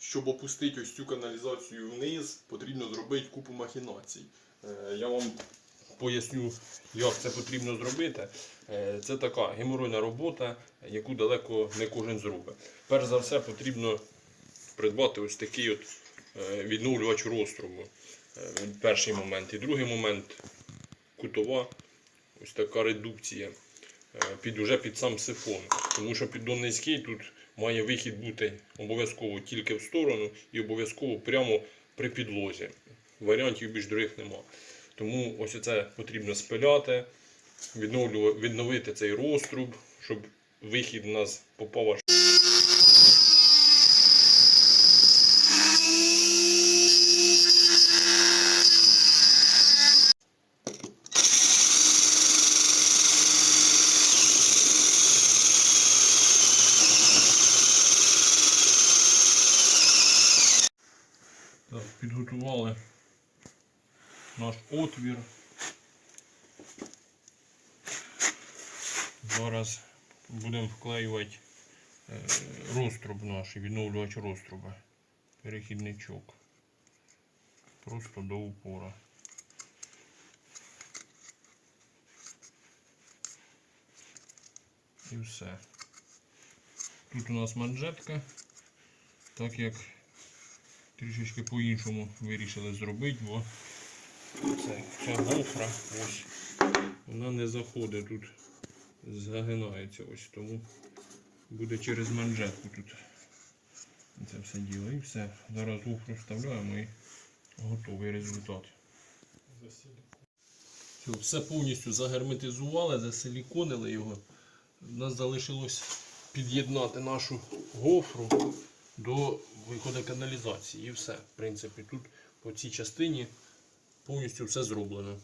щоб опустити ось цю каналізацію вниз, потрібно зробити купу махінацій. Е, Я вам поясню, як це потрібно зробити. Е, Це така геморройна робота, яку далеко не кожен зробить. Перш за все, потрібно придбати ось такий от е, відновлювач розструму. Е, Перший момент. І другий момент кутова, ось така редукція під уже під сам сифон. Тому що піддон низький тут має вихід бути обов'язково тільки в сторону і обов'язково прямо при підлозі. Варіантів більш других нема. Тому ось це потрібно спиляти, відновити цей розтруб, щоб вихід у нас попав аж. Підготували наш отвір. Зараз будемо вклеювати е, розтруб наш, відновлювач розтруба. Перехідничок. Просто до упора. І все. Тут у нас манжетка, так як трішечки по-іншому вирішили зробити, бо це, ця гофра ось вона не заходить тут, загинається ось тому буде через манжетку тут це все діло. І все. Зараз гофру вставляємо і готовий результат. Все, все повністю загерметизували, засиліконили його. У нас залишилось під'єднати нашу гофру до виходу каналізації. І все. В принципі, тут по цій частині повністю все зроблено.